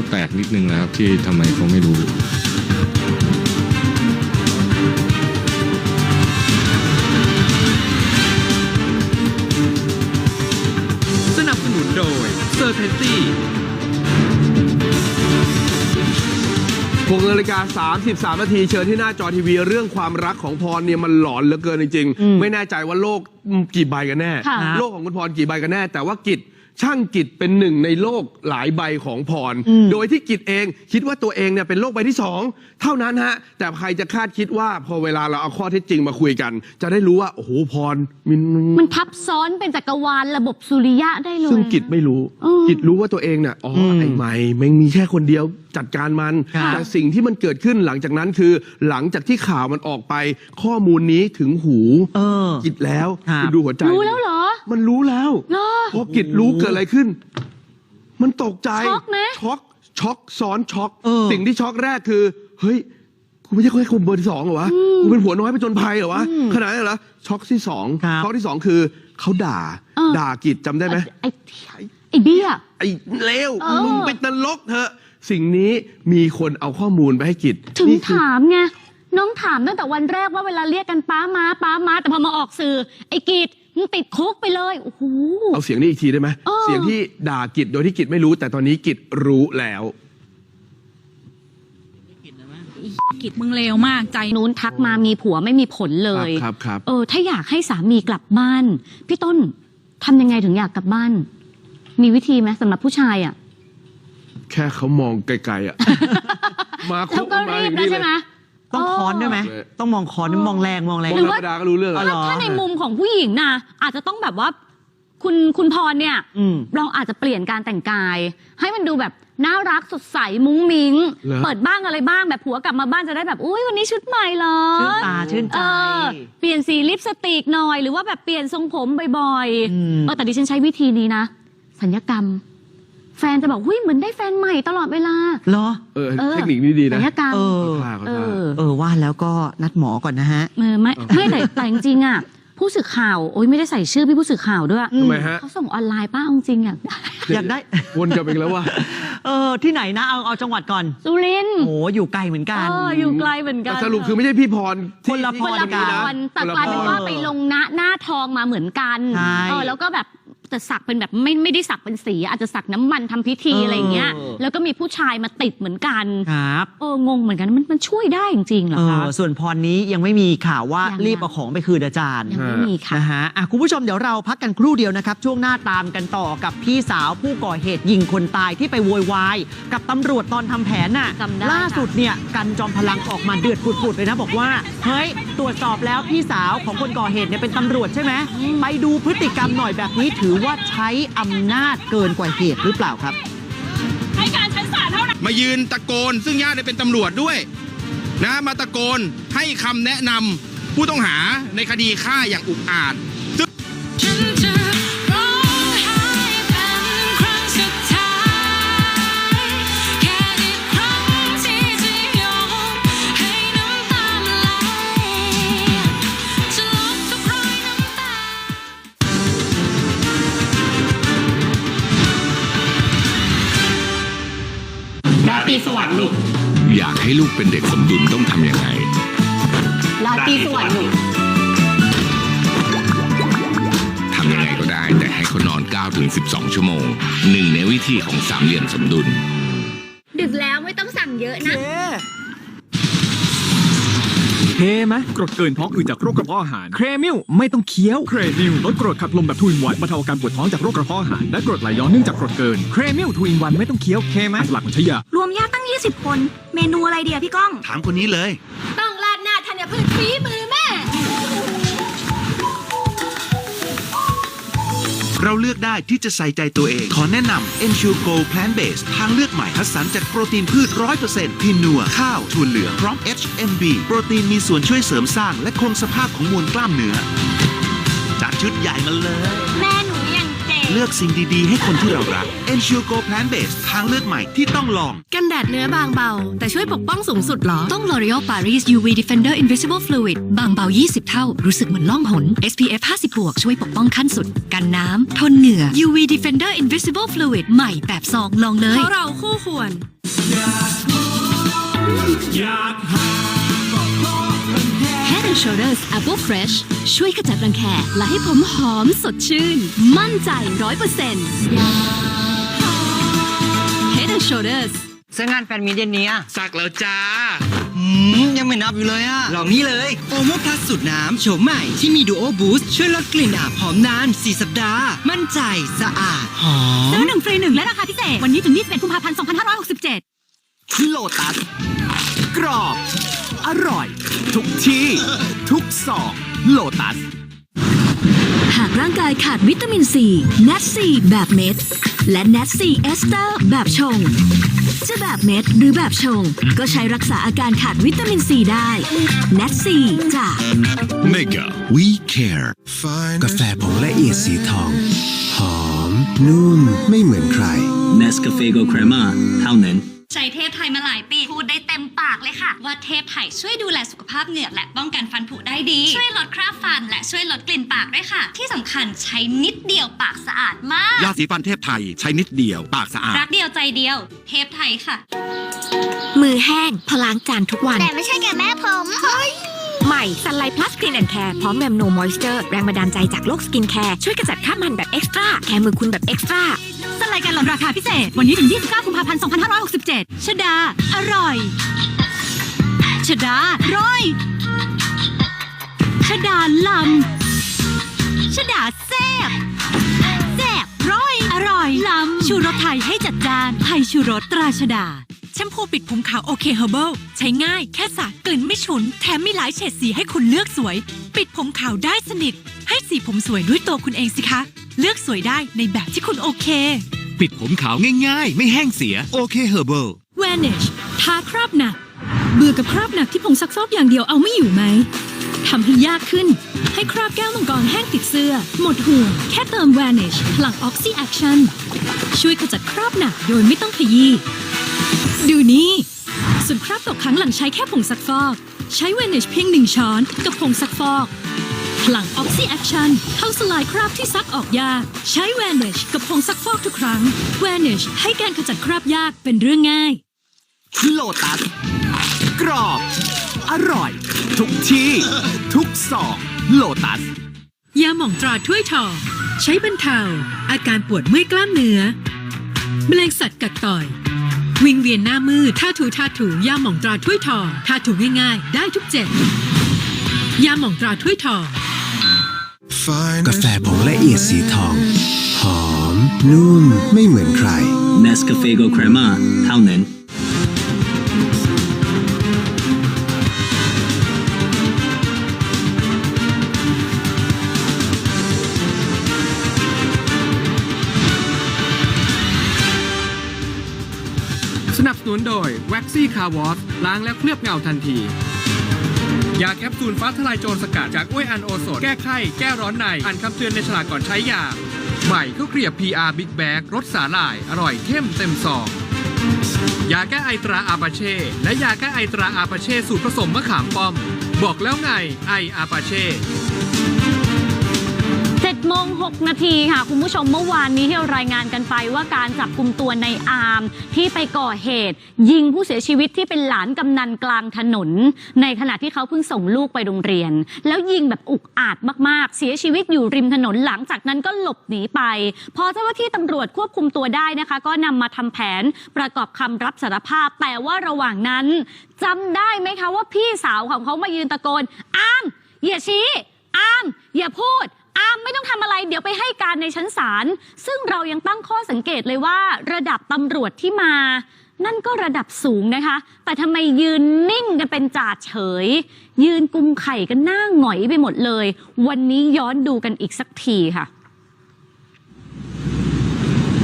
ก็แปลกนิดนึงนะครับ ที่ทำไมเขาไม่รู้สนับสนุนโดยเซอร์เทนตี้6นาฬิกา33 นาทีเชิญที่หน้าจอทีวีเรื่องความรักของพรเนี่ยมันหลอนเหลือเกินจริงอืมๆไม่แน่ใจว่าโลกกี่ใบกันแน่ค่ะโลกของคุณพรกี่ใบกันแน่ แต่ว่ากิจ ช่างกิจเป็นหนึ่งในโลกหลายใบของพรอืมโดยที่กิจเองคิดว่าตัวเองเนี่ยเป็นโลกใบที่สองเท่านั้นฮะ แต่ใครจะคาดคิดว่าพอเวลาเราเอาข้อเท็จจริงมาคุยกัน จะได้รู้ว่า โอ้โหพรมินมันทับซ้อนเป็นจักรวาลระบบสุริยะได้เลยซึ่งกิจไม่รู้อืมกิจรู้ว่าตัวเองเนี่ยอ๋ออมไอ้ใหม่แมันมีแค่คนเดียวจัดการมันค่ะแต่สิ่งที่มันเกิดขึ้นหลังจากนั้นคือ หลังจากที่ข่าวมันออกไป ข้อมูลนี้ถึงหูเออกิจแล้วครับคุณดูหัวใจรู้แล้วเหรอ มันรู้แล้วเหรอ พอกิจรู้เกิดอะไรขึ้น มันตกใจช็อกไหม ช็อกช็อกซ้อนช็อกเออ สิ่งที่ช็อกแรกคือ เฮ้ยกูไม่ใช่แค่คนเบอร์ที่สองเหรอวะกูเป็นผัวน้อยไปจนภัยเหรอวะขนาดนั้นเหรอช็อกที่สองครับ ช็อกที่สองคือเขาด่า เออ ด่ากิจจำได้ไหม ไอ้ไอ้เบี้ย ไอ้เลวเออ มึงไปนรกเถอะ สิ่งนี้มีคนเอาข้อมูลไปให้กิจถึงนี่คือ ถามไงน้องถามตั้งแต่วันแรกว่าเวลาเรียกกันป้าม้าป้าม้าแต่พอมาออกสื่อ ไอ้กีด มึงติดคุกไปเลยโอ้โห เอาเสียงนี้อีกทีได้ไหมเออ เสียงที่ด่ากิจโดยที่กิจไม่รู้ แต่ตอนนี้กิจรู้แล้ว กิจมึงเลวมากใจ นู้นทักมามีผัวไม่มีผลเลย ครับครับเออ ถ้าอยากให้สามีกลับบ้าน พี่ต้นทำยังไงถึงอยากกลับบ้าน มีวิธีไหมสำหรับผู้ชายอะ แค่เขามองไกลๆอะ มาคุแล้วกก็มารีอบย่างแล้วนี้เลใช่ยไหม ต้องค้อนด้วยไหมเออต้องมองค้อนมองแรงมองแรงมองหรือธรว่ารมดาก็รู้เรื่องอ๋ออะเหรอถ้าในมุมของผู้หญิงนะอาจจะต้องแบบว่าคุณคุณพรเนี่ยอืมเราอาจจะเปลี่ยนการแต่งกาย ให้มันดูแบบน่ารักสดใสมุ้งมิ้งหรอเปิดบ้างอะไรบ้างแบบผัวกลับมาบ้านจะได้แบบอุ้ยวันนี้ชุดใหม่เหรอชื่นตาชื่นใจเออเปลี่ยนสีลิปสติกหน่อย หรือว่าแบบเปลี่ยนทรงผมบ่อยอืมๆเออแต่ดิฉันใช้วิธีนี้นะสัญญกรรม แฟนจะบอกหุ้ยเหมือนได้แฟนใหม่ตลอดเวลา เหรอ เออเออเทคนิคนี้ดีสันะญญกรรม เออเขาท่าเขาเอท่าอเออว่าแล้วก็นัดหมอก่อนนะฮะ เออไม่ไม่แต่แต่จริงๆอะผู้สื่อข่าวโอ๊ยไม่ได้ใส่ชื่อพี่ผู้สื่อข่าวด้วยทำไมฮะ เขาส่งออนไลน์ป้าเอาจริงอะอยากได้ วนกลับไปอีกแล้วว่า เออ ที่ไหนนะ เอาเอาจังหวัดก่อนสุรินทร์โอ้อยู่ไกลเหมือนกัน เอออยู่ไกลเหมือนกันแต่สรุปคือไม่ใช่พี่พรที่คนละพครนละกัพนรแต่กลายเป็นว่าไปลงหน้าหน้าทองมาเหมือนกันใช่ เออแล้วก็แบบ แต่สักเป็นแบบไม่ไม่ได้สักเป็นสี อาจจะสักน้ำมันทำพิธีเอออ อะไรอย่างเงี้ย แล้วก็มีผู้ชายมาติดเหมือนกันครับเอองงเหมือนกันมันมันช่วยได้จริงๆเหรอเอคะ อส่วนพรนี้ยังไม่มีข่าวว่ายังรีบเอาของไปคืนอาจารย์ ยังไม่มีค่ะ นะฮะอะคุณผู้ชมเดี๋ยวเราพักกันครู่เดียวนะครับ ช่วงหน้าตามกันต่อกับพี่สาวผู้ก่อเหตุยิงคนตายที่ไปโวยวาย กับตำรวจตอนทำแผนน่ะจำได้ล่าสุดเนี่ยกันจอมพลังออกมาเดือดปุดๆเลยนะ บอกว่า เฮ้ย ตรวจสอบแล้วพี่สาวของคนก่อเหตุเนี่ยเป็นตำรวจใช่ไหมไปดูพฤติกรรมหน่อยแบบนี้ถือว่าใช้อำนาจเกินกว่าเหตุหรือเปล่าครับมายืนตะโกน ซึ่งญาติเนี่ยเป็นตำรวจด้วย นะมาตะโกนให้คำแนะนำผู้ต้องหาในคดีฆ่าอย่างอุกอาจ อยากให้ลูกเป็นเด็กสมดุลต้องทำยังไงราตรีสวัสดิ์ลูกทำยังไงก็ได้ แต่ให้เขานอน9ถึง12 ชั่วโมง หนึ่งในวิธีของสามเหลี่ยมสมดุล ดึกแล้วไม่ต้องสั่งเยอะนะเท ไหมกรดเกินท้องอืดจากโรคกระเพาะอาหาร เครมิลไม่ต้องเคี้ยว เครมิลลดกรดขับลมแบบทูอินวันบรรเทาอาการปวดท้องจากโรคกระเพาะอาหารและกรดไหลย้อนเนื่องจากกรดเกิน เครมิลทูอินวันไม่ต้องเคี้ยวเคไหมหลักของใช้ยารวมญาติตั้ง 20 คน เมนูอะไรเดียพี่ก้อง ถามคนนี้เลย ต้องราดหน้าธัญพืชฝีมือ เราเลือกได้ที่จะใส่ใจตัวเอง ขอแนะนำ Ensure Go Plant Based ทางเลือกใหม่คัดสรรจากโปรตีนพืช 100%พินัว ข้าวถั่วเหลืองพร้อม HMB โปรตีนมีส่วนช่วยเสริมสร้าง และคงสภาพของมวลกล้ามเนื้อจัดชุดใหญ่มาเลยแม่ เลือกสิ่งดีๆ ให้คนที่เรารัก Ensure Go Plant Based ทางเลือกใหม่ที่ต้องลอง กันแดดเนื้อบางเบา แต่ช่วยปกป้องสูงสุดหรอ ต้อง L'Oreal Paris UV Defender Invisible Fluid บางเบา 20 เท่า รู้สึกเหมือนล่องหน SPF 50บวกช่วยปกป้องขั้นสุด กันน้ำ ทนเหงื่อ UV Defender Invisible Fluid ใหม่แบบซองลองเลยเพราะเราคู่ควร Head and Shoulders Apple Fresh ช่วยขจัดรังแคและให้ผมหอมสดชื่น มั่นใจ100% Head and Shoulders เสื้องานแฟนมีเย็นนี้อะสักแล้วจ้า อืมยังไม่นับอยู่เลยอะลองนี้เลย โอโมพลัสสูตรน้ำโฉมใหม่ที่มีดูโอบูสต์ช่วยลดกลิ่นอับหอมนาน 4 สัปดาห์ มั่นใจสะอาด หอมซื้อหนึ่งฟรีหนึ่งและราคาพิเศษ วันนี้ถึง21กุมภาพันธ์2567 โลตัสกรอบ อร่อย ทุกที่ ทุกซองโลตัส หากร่างกายขาดวิตามินซีเน t ซีแบบเม็ด และเน t ซีเอสเตอร์แบบชง จะแบบเม็ดหรือแบบชง ก็ใช้รักษาอาการขาดวิตามินซีได้เน t ซีจาก Mega We Care กาแฟผงละเอียดสีทอง หอม นุ่ม ไม่เหมือนใคร Nescafe Go Crema เท่านั้น ใช้เทพไทยมาหลายปี พูดได้เต็ม ปากเลยค่ะว่าเทพไทยช่วยดูแลสุขภาพเหงือกและป้องกันฟันผุได้ดี ช่วยลดคราบฟันและช่วยลดกลิ่นปากด้วยค่ะ ที่สำคัญใช้นิดเดียวปากสะอาดมากยาสีฟันเทพไทยใช้นิดเดียวปากสะอาด รักเดียวใจเดียว เทพไทยค่ะ มือแห้งพล้างจานทุกวัน แต่ไม่ใช่แกแม่ผมใหม่สันไลพลัสกรีนแอนแคร์พร้อมแมมโนมอยส์เจอร์แรงบันดาลใจจากโลกสกินแคร์ช่วยกระจัดคราบมันแบบเอ็กซ์ตร้าแคร์มือคุณแบบเอ็กซ์ตร้า สันไลการลดราคาพิเศษ วันนี้ถึง 29 กุมภาพันธ์ 2567 ชดา อร่อย ชดาร้อย ชดาลำ ชดาแซ่บแซ่บร้อย อร่อย ลำ ชูรสไทยให้จัดจานไทยชูรสตราชดาแชมพูปิดผมขาวโอเคเฮอร์เบิลใช้ง่ายแค่สระกลิ่นไม่ฉุน แถมมีหลายเฉดสีให้คุณเลือกสวย ปิดผมขาวได้สนิท ให้สีผมสวยด้วยตัวคุณเองสิคะ เลือกสวยได้ในแบบที่คุณโอเค ปิดผมขาวง่ายๆ ไม่แห้งเสียโอเคเฮอร์เบิล Vanish ทาคราบหนัก เบื่อกับคราบหนักที่ผงซักฟอกอย่างเดียวเอาไม่อยู่ไหมทำให้ยากขึ้น ให้คราบแก้วมังกรแห้งติดเสื้อ หมดห่วงแค่เติม Vanish พลัง Oxy Action ช่วยขจัดคราบหนักโดยไม่ต้องขยี้ดูนี่ส่วนคราบตกค้างหลังใช้แค่ผงซักฟอก ใช้ Vanish เพียงหนึ่งช้อนกับผงซักฟอก พลัง Oxy Action เข้าสลายคราบที่ซักออกยาก ใช้ Vanish กับผงซักฟอกทุกครั้ง Vanish ให้การขจัดคราบยากเป็นเรื่องง่าย โลตัส กรอบ อร่อย ทุกที่ ทุกซองโลตัส ยาหม่องตราถ้วยทองใช้บรรเทา อาการปวดเมื่อยกล้ามเนื้อแมลงสัตว์กัดต่อย วิงเวียนหน้ามืดท่าถูท่าถูยาหม่องตราถ้วยทองท่าถูง่ายๆ ได้ทุกเจ็บยาหม่องตราถ้วยทอง กาแฟผงละเอียดสีทอง หอม นุ่ม ไม่เหมือนใคร Nescafe Go Crema เท่านั้นสนับสนุนโดย Waxy Car Wash ล้างแล้วเคลือบเงาทันที ยาแคปซูลฟ้าทลายโจรสกัดจากอ้วยอันโอสดแก้ไข้ แก้ร้อนใน อ่านคำเตือนในฉลากก่อนใช้ยา ใหม่ข้าวเกลียบ PR Big Bag รสสาหร่าย อร่อยเข้มเต็มซอง ยาแก้ไอตราอาปาเช่ และยาแก้ไอตราอาปาเช่สูตรผสมมะขามป้อม บอกแล้วไงไออาปาเช่ โมง 6 นาทีค่ะ คุณผู้ชมเมื่อวานนี้ที่เรารายงานกันไปว่าการจับกลุ่มตัวในอาร์มที่ไปก่อเหตุ ยิงผู้เสียชีวิตที่เป็นหลานกำนันกลางถนน ในขณะที่เขาเพิ่งส่งลูกไปโรงเรียน แล้วยิงแบบอุกอาจมาก ๆ เสียชีวิตอยู่ริมถนนหลังจากนั้นก็หลบหนีไป พอเจ้าหน้าที่ตำรวจควบคุมตัวได้นะคะ ก็นำมาทำแผนประกอบคำรับสารภาพ แต่ว่าระหว่างนั้นจำได้ไหมคะว่าพี่สาวของเขามายืนตะโกนอามอย่าชี้อามอย่าพูด อามไม่ต้องทำอะไรเดี๋ยวไปให้การในชั้นศาลซึ่งเรายังตั้งข้อสังเกตเลยว่า ระดับตำรวจที่มา นั่นก็ระดับสูงนะคะ แต่ทำไมยืนนิ่งกันเป็นจ่าเฉย ยืนกุมไข่กันหน้าหงอยไปหมดเลย วันนี้ย้อนดูกันอีกสักทีค่ะ